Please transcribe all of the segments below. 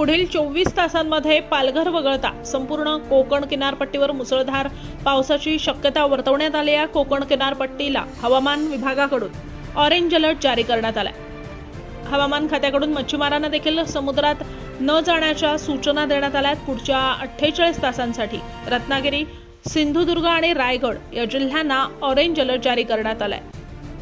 पुढील चोवीस तासांमध्ये पालघर वगळता संपूर्ण कोकण किनारपट्टीवर मुसळधार पावसाची शक्यता वर्तवण्यात आली आहे. कोकण किनारपट्टीला हवामान विभागाकडून ऑरेंज अलर्ट जारी करण्यात आलाय. हवामान खात्याकडून मच्छीमारांना देखील समुद्रात न जाण्याच्या सूचना देण्यात आल्या आहेत. पुढच्या अठ्ठेचाळीस तासांसाठी रत्नागिरी सिंधुदुर्ग आणि रायगड या जिल्ह्यांना ऑरेंज अलर्ट जारी करण्यात आलाय.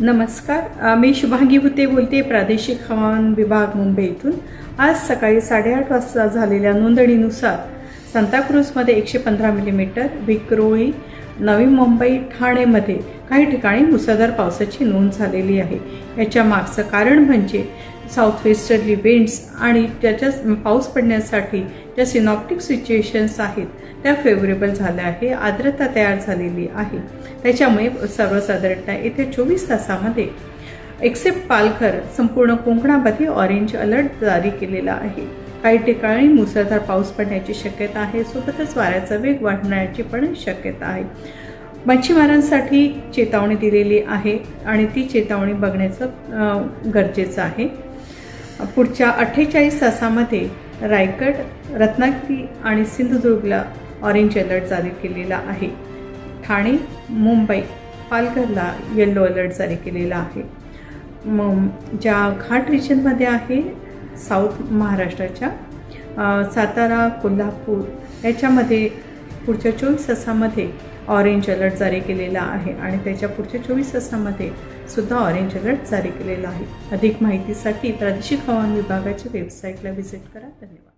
नमस्कार. मी शुभांगी हुते बोलते प्रादेशिक हवामान विभाग मुंबई इथून. आज सकाळी साडेआठ वाजता झालेल्या नोंदणीनुसार सांताक्रूजमध्ये एकशे पंधरा मिलीमीटर विक्रोळी नवी मुंबई ठाणेमध्ये काही ठिकाणी मुसळधार पावसाची नोंद झालेली आहे. याच्या मागचं कारण म्हणजे साऊथ वेस्टर्ली विंड्स आणि त्याच्या पाऊस पडण्यासाठी ज्या सिनॉप्टिक सिच्युएशन्स आहेत त्या फेवरेबल झाल्या आहे आर्द्रता तयार झालेली आहे. त्याच्यामुळे सर्वसाधारणतः येत्या चोवीस तासामध्ये एक्सेप्ट पालघर संपूर्ण कोकणामध्ये ऑरेंज अलर्ट जारी केलेला आहे. काही ठिकाणी मुसळधार पाऊस पडण्याची शक्यता आहे. सोबतच वाऱ्याचा वेग वाढण्याची पण शक्यता आहे. मच्छीमारांसाठी चेतावणी दिलेली आहे आणि ती चेतावणी बघण्याचं गरजेचं आहे. पुढच्या अठ्ठेचाळीस तासामध्ये रायगड रत्नागिरी आणि सिंधुदुर्गला ऑरेंज अलर्ट जारी केलेला आहे. ठाणे मुंबई पालघरला येल्लो अलर्ट जारी केलेला आहे. मग ज्या घाट रिजनमध्ये आहे साऊथ महाराष्ट्राच्या सातारा कोल्हापूर याच्यामध्ये पुढच्या चोवीस तासामध्ये ऑरेंज अलर्ट जारी केलेला आहे आणि त्याच्या पुढच्या चोवीस तासामध्ये सुद्धा ऑरेंज अलर्ट जारी केलेला आहे. अधिक माहितीसाठी प्रादेशिक हवामान विभागाच्या वेबसाईटला व्हिजिट करा. धन्यवाद.